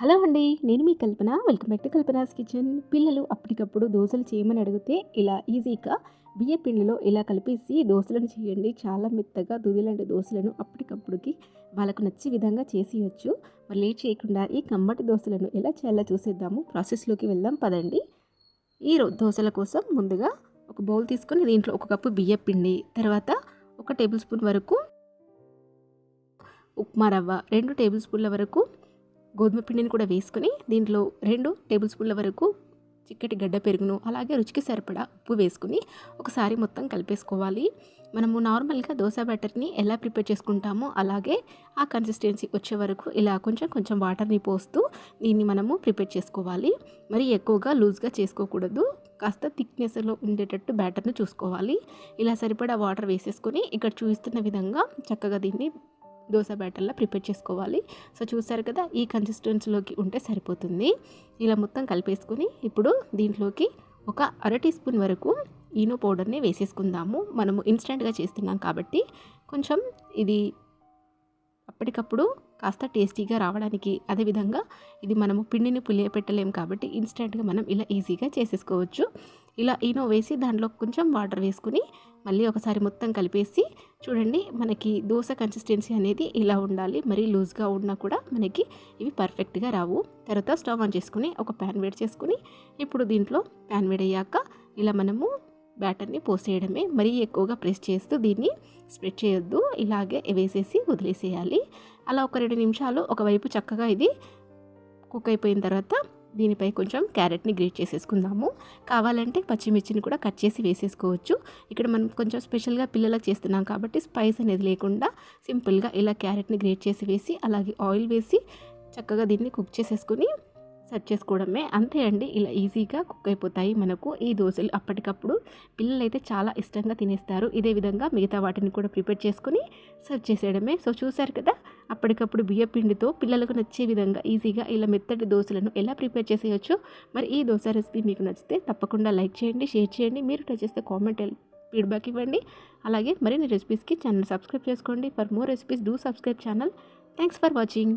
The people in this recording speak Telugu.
హలో అండి నేను మీ Kalpana. Welcome back to Kalpana's kitchen. పిల్లలు అప్పటికప్పుడు దోశలు చేయమని అడిగితే ఇలా ఈజీగా బియ్య పిండిలో ఇలా కలిపేసి దోశలను చేయండి. చాలా మెత్తగా దుదిలాంటి దోశలను అప్పటికప్పుడుకి వాళ్ళకు నచ్చే విధంగా చేసేయచ్చు. మరి లేట్ చేయకుండా ఈ కమ్మటి దోశలను ఎలా చేయాలో చూసేద్దాము. ప్రాసెస్లోకి వెళ్దాం పదండి. ఈ దోశల కోసం ముందుగా ఒక బౌల్ తీసుకొని దీంట్లో ఒక కప్పు బియ్య పిండి తర్వాత ఒక టేబుల్ స్పూన్ వరకు ఉప్మా రవ్వ రెండు టేబుల్ స్పూన్ల వరకు గోధుమ పిండిని కూడా వేసుకుని దీంట్లో రెండు టేబుల్ స్పూన్ల వరకు చిక్కటి గడ్డ పెరుగును అలాగే రుచికి సరిపడా ఉప్పు వేసుకుని ఒకసారి మొత్తం కలిపేసుకోవాలి. మనము నార్మల్గా దోశ బ్యాటర్ని ఎలా ప్రిపేర్ చేసుకుంటామో అలాగే ఆ కన్సిస్టెన్సీ వచ్చే వరకు ఇలా కొంచెం కొంచెం వాటర్ని పోస్తూ దీన్ని మనము ప్రిపేర్ చేసుకోవాలి. మరి ఎక్కువగా లూజ్గా చేసుకోకూడదు. కాస్త థిక్నెస్లో ఉండేటట్టు బ్యాటర్ని చూసుకోవాలి. ఇలా సరిపడా వాటర్ వేసేసుకొని ఇక్కడ చూపిస్తున్న విధంగా చక్కగా దీన్ని దోశ బ్యాటర్లా ప్రిపేర్ చేసుకోవాలి. సో చూసారు కదా ఈ కన్సిస్టెన్సీలోకి ఉంటే సరిపోతుంది. ఇలా మొత్తం కలిపేసుకుని ఇప్పుడు దీంట్లోకి ఒక అర టీ స్పూన్ వరకు ఈనో పౌడర్ని వేసేసుకుందాము. మనము ఇన్స్టెంట్గా చేస్తున్నాం కాబట్టి కొంచెం ఇది అప్పటికప్పుడు కాస్త టేస్టీగా రావడానికి అదేవిధంగా ఇది మనము పిండిని పులియపెట్టలేము కాబట్టి ఇన్స్టెంట్గా మనం ఇలా ఈజీగా చేసేసుకోవచ్చు. ఇలా ఈనో వేసి దాంట్లో కొంచెం వాటర్ వేసుకుని మళ్ళీ ఒకసారి మొత్తం కలిపేసి చూడండి మనకి దోశ కన్సిస్టెన్సీ అనేది ఇలా ఉండాలి. మరీ లూజ్గా ఉన్నా కూడా మనకి ఇవి పర్ఫెక్ట్గా రావు. తర్వాత స్టవ్ ఆన్ చేసుకుని ఒక ప్యాన్ వేడి చేసుకుని ఇప్పుడు దీంట్లో ప్యాన్ వేడయ్యాక ఇలా మనము బ్యాటర్ని పోసేయడమే. మరీ ఎక్కువగా ప్రెస్ చేస్తూ దీన్ని స్ప్రెడ్ చేయొద్దు. ఇలాగే వేసేసి వదిలేసేయాలి. అలా ఒక రెండు నిమిషాలు ఒకవైపు చక్కగా ఇది కుక్ అయిపోయిన తర్వాత దీనిపై కొంచెం క్యారెట్ని గ్రేట్ చేసేసుకుందాము. కావాలంటే పచ్చిమిర్చిని కూడా కట్ చేసి వేసేసుకోవచ్చు. ఇక్కడ మనం కొంచెం స్పెషల్గా పిల్లలకు చేస్తున్నాం కాబట్టి స్పైస్ అనేది లేకుండా సింపుల్గా ఇలా క్యారెట్ని గ్రేట్ చేసి వేసి అలాగే ఆయిల్ వేసి చక్కగా దీన్ని కుక్ చేసేసుకుని సెట్ చేసుకోవడమే. అంతే అండి ఇలా ఈజీగా కుక్ అయిపోతాయి మనకు ఈ దోశలు. అప్పటికప్పుడు పిల్లలైతే చాలా ఇష్టంగా తినేస్తారు. ఇదే విధంగా మిగతా వాటిని కూడా ప్రిపేర్ చేసుకుని సర్వ్ చేసేయడమే. సో చూశారు కదా అప్పటికప్పుడు బియ్య పిండితో పిల్లలకు నచ్చే విధంగా ఈజీగా ఇలా మెత్తటి దోశలను ఎలా ప్రిపేర్ చేసేయచ్చు. మరి ఈ దోశ రెసిపీ మీకు నచ్చితే తప్పకుండా లైక్ చేయండి షేర్ చేయండి. మీరు ట్రై చేస్తే కామెంట్ ఫీడ్బ్యాక్ ఇవ్వండి. అలాగే మరిన్ని రెసిపీస్కి ఛానల్ సబ్స్క్రైబ్ చేసుకోండి. For more recipes do subscribe channel. Thanks for watching.